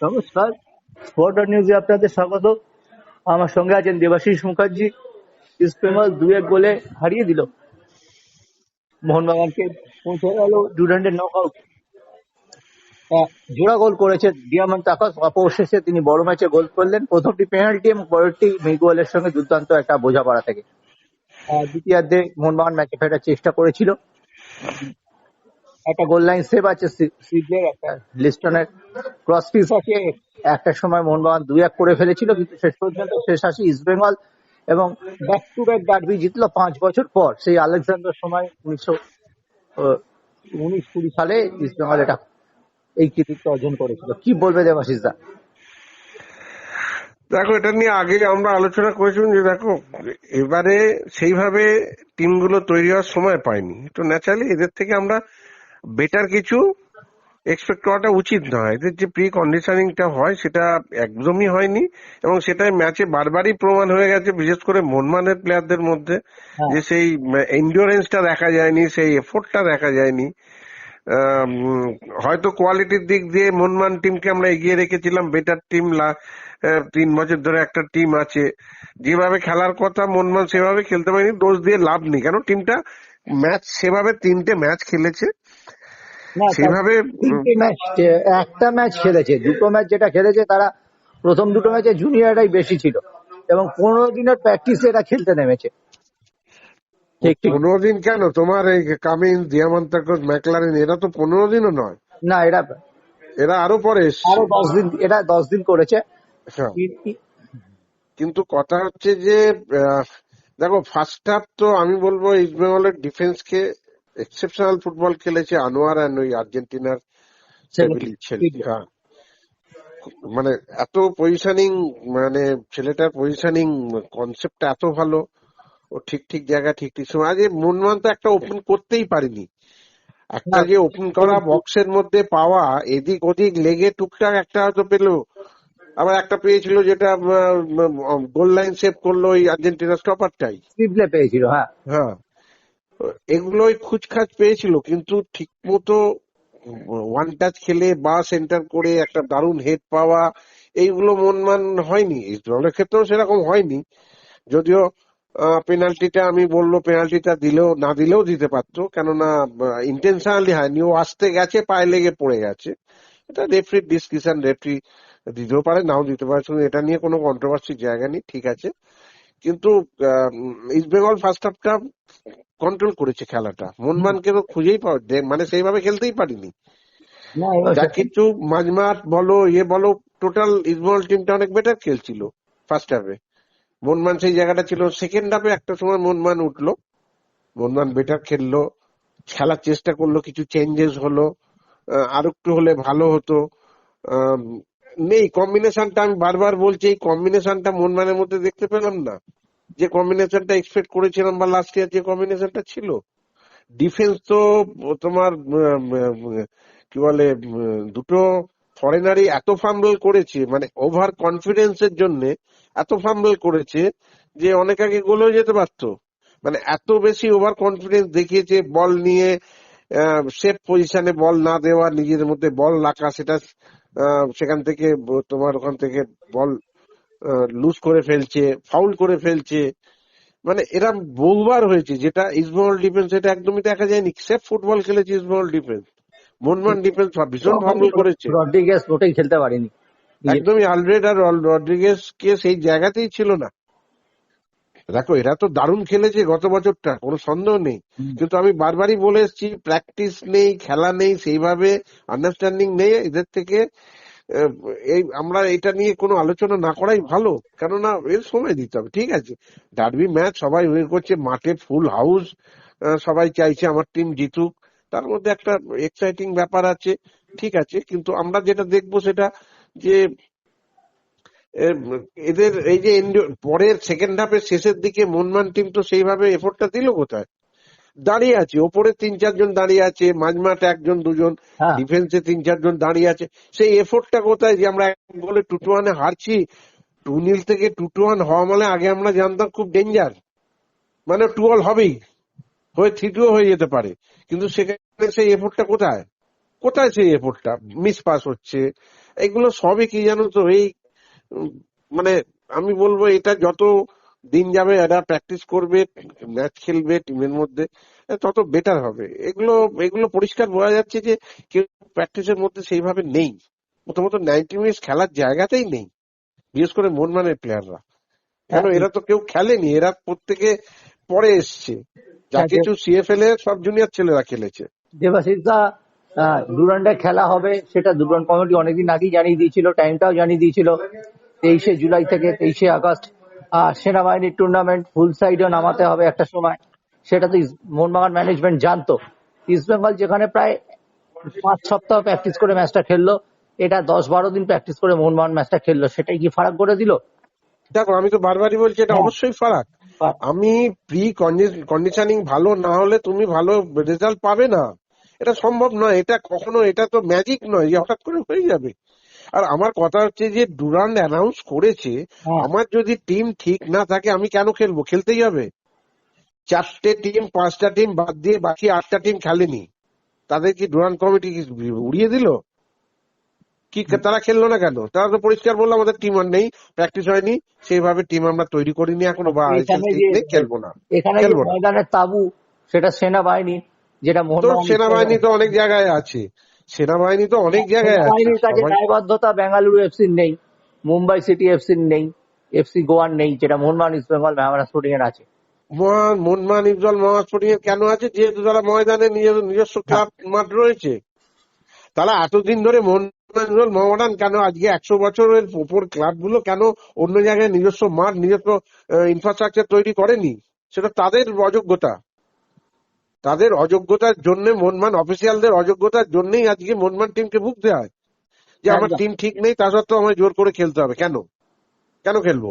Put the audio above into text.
নমস্কার। স্পট নিউজে আপনাদের স্বাগত। আমার সঙ্গে আছেন দেবাশিস মুখার্জি। ইস্ট দু এক গোলে হারিয়ে দিল। মোহনবাগানকে পৌঁছে গেল ডুরান্ডের নক আউট জোড়া গোল করেছে ডিয়ামন্ড আকাশ অবশেষে তিনি বড় ম্যাচে গোল করলেন। প্রথমটি পেনাল্টি এবং পরেরটি মিগুয়েলের সঙ্গে দুর্দান্ত একটা বোঝাপড়া থেকে। দ্বিতীয়ার্ধে মোহনবাগান ম্যাচে ফেরার চেষ্টা করেছিল। একটা গোল লাইন সেভ আছে সিডনের একটা লিস্টনের ক্রস পিস আছে। একটা সময় মোহনবাগান দুই এক করে ফেলেছিল কিন্তু শেষ পর্যন্ত শেষ আসি ইস্টবেঙ্গল এবং ব্যাক টু ব্যাক ডার্বি জিতলো পাঁচ বছর পর। সেই আলেকজান্ডার সময় উনিশশো উনিশ কুড়ি সালে ইস্টবেঙ্গল এটা এই কৃতিত্ব অর্জন করেছিল। কি বলবে দেবাশিস দা দেখো এটা নিয়ে আগে আমরা আলোচনা করেছিলাম যে দেখো এবারে সেইভাবে টিমগুলো তৈরি হওয়ার সময় পায়নি। তো ন্যাচারালি এদের থেকে আমরা বেটার কিছু এক্সপেক্ট করাটা উচিত নয়। এদের যে প্রি কন্ডিশনিংটা হয় সেটা একদমই হয়নি এবং সেটাই ম্যাচে বারবারই প্রমাণ হয়ে গেছে বিশেষ করে মনমানের প্লেয়ারদের মধ্যে হ্যাঁ। যে সেই এন্ডিওরেন্সটা দেখা যায়নি সেই এফোর্টটা দেখা যায়নি। হয়তো কোয়ালিটির দিক দিয়ে মনমান টিমকে আমরা এগিয়ে রেখেছিলাম বেটার টিম তিন বছর ধরে একটা টিম আছে। যেভাবে খেলার কথা মনমান সেভাবে খেলতে পারেনি দোষ দিয়ে লাভ নেই। কেন? টিমটা ম্যাচ সেভাবে তিনটে ম্যাচ খেলেছে। সেভাবে ম্যাচ একটা ম্যাচ খেলেছে। দুটো ম্যাচ যেটা খেলেছে তারা প্রথম দুটো ম্যাচে জুনিয়ররাই বেশি ছিল। এবং পনেরো দিনের প্র্যাকটিসে এরা খেলতে নেমেছে। পনেরো দিন কেন? তোমার এই কামিন দিয়ামান্তাকর ম্যাকলারিন এরা তো পনেরো দিনও নয়। না এরা এরা আরও পরে আরও দশ দিন এরা দশ দিন করেছে। হ্যাঁ। কিন্তু কথা হচ্ছে যে দেখো ফার্স্ট হাফ তো আমি বলব ইস্ট বেঙ্গলের ডিফেন্সকে এক্সেপশনাল ফুটবল খেলেছে আনোয়ার আর ওই আর্জেন্টিনার হ্যাঁ। মানে এত পজিশনিং মানে ছেলেটার পজিশনিং কনসেপ্টটা এত ভালো ও ঠিক ঠিক জায়গা ঠিক ঠিক সময়। আজ মনমান তো একটা ওপেন করতেই পারিনি। একটা না। যে ওপেন করা বক্সের মধ্যে পাওয়া এদিক ওদিক লেগে টুকটাক একটা হয়তো পেল। আবার একটা পেয়েছিল যেটা গোল লাইন সেভ করল ওই আর্জেন্টিনা স্টপারটাই পেয়েছিল হ্যাঁ। হ্যাঁ। এগুলোই খুচখাচ পেয়েছিল, কিন্তু ঠিক মতো ওয়ান টাচ খেলে বা সেন্টার করে একটা দারুণ হেড পাওয়া, এইগুলো মনমান হয়নি। ইসরায়েলের ক্ষেত্রেও সেরকম হয়নি। যদিও পেনাল্টিটা আমি বলল পেনাল্টিটা দিলেও, না দিলেও দিতে পারতো। কেননা ইন্টেনশনালি হয়নি। ও আসতে গেছে, পায়ে লেগে পড়ে গেছে। এটা রেফরি ডিসকিশন রেফরি দিতেও পারে, নাও দিতে পারে। শুধু এটা নিয়ে কোনো কন্ট্রোভার্সির জায়গা নেই, ঠিক আছে। কিন্তু ইস্ট বেঙ্গল ফার্স্ট হাফটা কন্ট্রোল করেছে খেলাটা। মনমানকে তো খুঁজেই পাওয়া মানে সেইভাবে খেলতেই পারিনি। যা কিছু মাঝমাঠ বলো ইয়ে বলো টোটাল ইস্টবেঙ্গল টিমটা অনেক বেটার খেলছিল ফার্স্ট হাফে মনমান সেই জায়গাটা ছিল। সেকেন্ড হাফে একটা সময় মনমান উঠল। মনমান বেটার খেললো। খেলার চেষ্টা করল কিছু চেঞ্জেস হলো। আর একটু হলে ভালো হতো। নেই কম্বিনেশনটা আমি বারবার বলছি, এই কম্বিনেশনটা মনমানের মধ্যে দেখতে পেলাম না। যে কম্বিনেশনটা এক্সপেক্ট করেছিলাম বা লাস্ট ইয়ার যে কম্বিনেশনটা ছিল। ডিফেন্স তো তোমার কি বলে দুটো ফরেনারই এত ফাম্বল করেছে মানে ওভার কনফিডেন্সের জন্য এত ফাম্বল করেছে যে অনেক আগে গোল হয়ে যেতে পারতো। মানে এত বেশি ওভার কনফিডেন্স দেখিয়েছে বল নিয়ে সেফ পজিশনে বল না দেওয়া নিজের মধ্যে বল রাখা সেটা সেখান থেকে তোমার ওখান থেকে বল লুজ করে ফেলছে ফাউল করে ফেলছে। মানে এরা বহুবার হয়েছে যেটা ইস্টবেঙ্গল ডিফেন্স এটা একদমই দেখা যায়নি। সেফ ফুটবল খেলেছে ইস্টবেঙ্গল ডিফেন্স মনমান ডিফেন্স ভীষণ ফাম্বল করেছে। রড্রিগেস মোটেই খেলতে পারেনি। একদমই আলভ্রেড আর রড্রিগেস কে সেই জায়গাতেই ছিল না। দেখো এরা তো দারুণ খেলেছে গত বছরটা কোনো সন্দেহ নেই। কিন্তু আমি বারবারই বলে এসেছি প্র্যাকটিস নেই খেলা নেই সেইভাবে আন্ডারস্ট্যান্ডিং নেই এদের থেকে। এই আমরা এটা নিয়ে কোনো আলোচনা না করাই ভালো কেননা এর সময় দিতে হবে ঠিক আছে? ডার্বি ম্যাচ সবাই ওয়ে করছে মাঠে ফুল হাউস সবাই চাইছে আমার টিম জিতুক। তার মধ্যে একটা এক্সাইটিং ব্যাপার আছে ঠিক আছে? কিন্তু আমরা যেটা দেখব সেটা যে এদের এই যে পরের সেকেন্ড হাফের শেষের দিকে মনমান টিম তো সেইভাবে এফোর্টটা দিল কোথায়? দাঁড়িয়ে আছে ওপরে তিন চারজন দাঁড়িয়ে আছে মাঝমাঠ একজন দুজন হ্যাঁ। ডিফেন্সে তিন চারজন দাঁড়িয়ে আছে। সেই এফোর্টটা কোথায় যে আমরা এক টু টু ওয়ানে হারছি? টু নিল থেকে টু টু ওয়ান হওয়া মানে আগে আমরা জানতাম খুব ডেঞ্জার মানে টু অল হবেই। হয়ে থ্রি টু হয়ে যেতে পারে। কিন্তু সেখানে সেই এফোর্টটা কোথায়? কোথায় সেই এফোর্টটা মিস পাস হচ্ছে। এগুলো সবই কি জানো তো এই মানে আমি বলব এটা যত দিন যাবে এরা প্র্যাকটিস করবে ম্যাচ খেলবে টিমের মধ্যে তত বেটার হবে। এগুলো এগুলো পরিষ্কার বোঝা যাচ্ছে যে কেউ প্র্যাকটিসের মধ্যে সেইভাবে নেই। প্রথমত নাইনটি মিনিটস খেলার জায়গাতেই নেই বিশেষ করে মনমানের প্লেয়াররা কেন? এরা তো কেউ খেলেনি এরা প্রত্যেকে পরে এসছে। যা হ্যাঁ, কিছু সিএফএল এ সব জুনিয়র ছেলেরা খেলেছে। দেবাশিস দা ডুরান্ডে খেলা হবে সেটা ডুরান্ড কমিটি অনেকদিন আগেই জানিয়ে দিয়েছিল টাইমটাও জানিয়ে দিয়েছিল। তেইশে জুলাই থেকে তেইশে আগস্ট সেনাবাহিনীর টুর্নামেন্ট ফুল সাইডে নামাতে হবে একটা সময়। সেটা তো মোহনবাগান ম্যানেজমেন্ট জানতো। ইস্ট বেঙ্গল যেখানে প্রায় পাঁচ সপ্তাহ প্র্যাকটিস করে ম্যাচটা খেললো এটা দশ বারো দিন প্র্যাকটিস করে মোহনবাগান ম্যাচটা খেললো। সেটাই কি ফারাক করে দিল? দেখো আমি তো বারবারই বলছি এটা হ্যাঁ। অবশ্যই ফারাক। ফারাক। আমি প্রি কন্ডিশনিং ভালো না হলে তুমি ভালো রেজাল্ট পাবে না। এটা সম্ভব নয় এটা কখনো এটা তো ম্যাজিক নয় যে হঠাৎ করে হয়ে যাবে। আর আমার কথা হচ্ছে যে ডুরান্ড অ্যানাউন্স করেছে হ্যাঁ। আমার যদি টিম ঠিক না থাকে আমি কেন খেলব? খেলতেই হবে। চারটে টিম পাঁচটা টিম বাদ দিয়ে বাকি আটটা টিম খেলেনি। তাদের কি ডুরান্ড কমিটি উড়িয়ে দিল? কি তারা খেললো না কেন? তারা তো পরিষ্কার বলল আমাদের টিম আর নেই প্র্যাকটিস হয়নি। সেইভাবে টিম আমরা তৈরি করিনি এখনও বা খেলব না। এখানে ময়দানের তাবু সেটা সেনাবাহিনী যেটা সেনাবাহিনী তো অনেক জায়গায় আছে। সেনাবাহিনী তো অনেক জায়গায় আছে। সেনাবাহিনীর কাছে দায়বদ্ধতা বেঙ্গালুরু এফসির নেই মুম্বাই সিটি এফসির নেই এফসি গোয়ার নেই যেটা মোহনবাগান ইস্ট বেঙ্গল মেহামারা স্পোর্টিং এর আছে। মহান মনমান ইফজল মহাস্পোর্টিং এর কেন আছে? যেহেতু তারা ময়দানে নিজের নিজস্ব ক্লাব মাঠ রয়েছে। তাহলে এতদিন ধরে মোহনবাগান ইফজল মোহামেডান কেন? আজকে একশো বছরের উপর ক্লাবগুলো কেন অন্য জায়গায় নিজস্ব মাঠ নিজস্ব ইনফ্রাস্ট্রাকচার তৈরি করেনি? সেটা তাদের অযোগ্যতা। তাদের অযোগ্যতার জন্য মনমান অফিসিয়ালদের অযোগ্যতার জন্যই আজকে মনমান টিমকে ভুগতে হয়। যে আমার টিম ঠিক নেই তা সত্ত্বেও আমায় জোর করে খেলতে হবে। কেন? কেন খেলব?